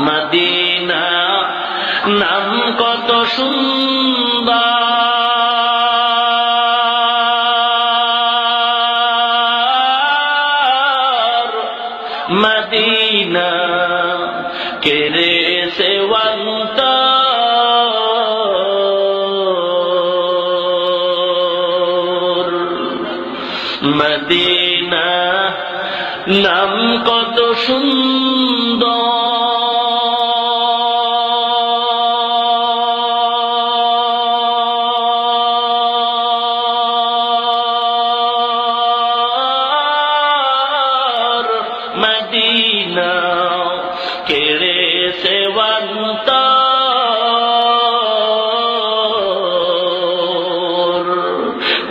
Medina নাম কত সুন্দর। মদিনা কেরে সেবন্ত মদিনা নাম কত সুন্দর। কেড়ে সেবন্ত।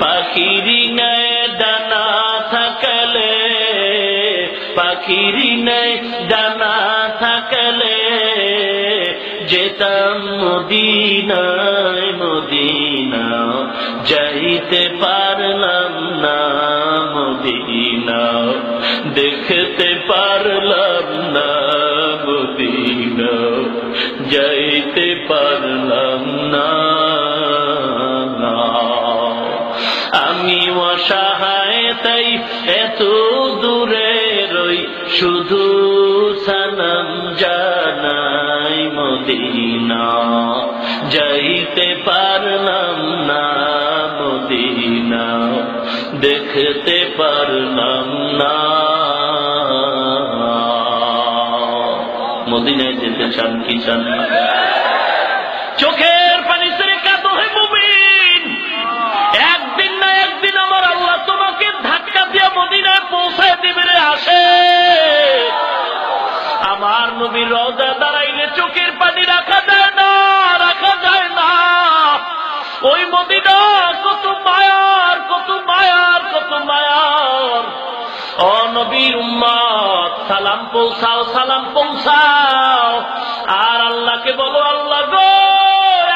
পাখিরি নেয় ডানা থাকলে, পাখিরি নেয় ডানা থাকলে, যেতাম মদিনায় মদিনা, যাইতে পারলাম না মদিনা, দেখতে পারলাম না মদিনা যাইতে পারলাম না। আমি অসহায়, তাই এত দূরে রই, শুধু সালাম জানাই মদিনা। যাইতে পারলাম না, মদিনা, দেখতে পারলাম না। মদিনায় যেতে চান কি চান না? নবীর উম্মত, সালাম পৌঁছাও সালাম পৌঁছাও। আর আল্লাহকে বলো, আল্লাহ গো,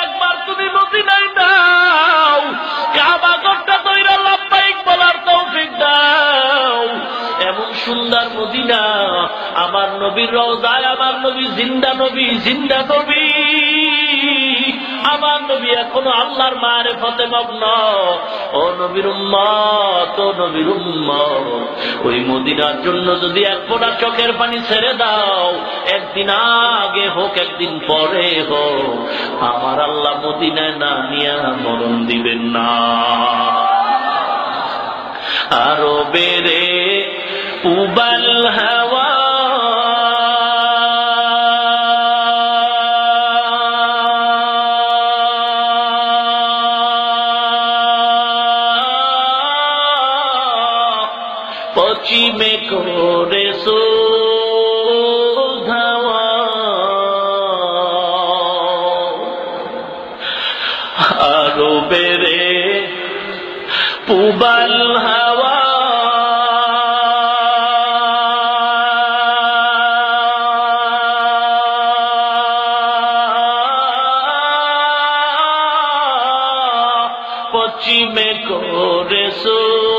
একবার তুমি মদিনায় দাও কাবা ঘরটা তৈরা লাভবাহিক বলার তৌফিক দাও। এমন সুন্দর মদিনা, আমার নবীর রওজায়, আমার নবী জিন্দা নবী জিন্দা নবী। আমার নবী এখনও আল্লাহর মারে ফতে মগ্ন ও নবীর উম্মত নবীর ওই মদিনার জন্য যদি এক ফোটা চোখের পানি ছেড়ে দাও, একদিন আগে হোক, একদিন পরে হোক। আমার আল্লাহ মদিনায় না নিয়া মরণ দিবেন না। আরও বেড়ে উবাল হাওয়া পশ্চিমে করে ধাওয়া আরও বেড়ে পুবাল হাওয়া। পশ্চিমে করে ধাওয়া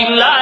নবী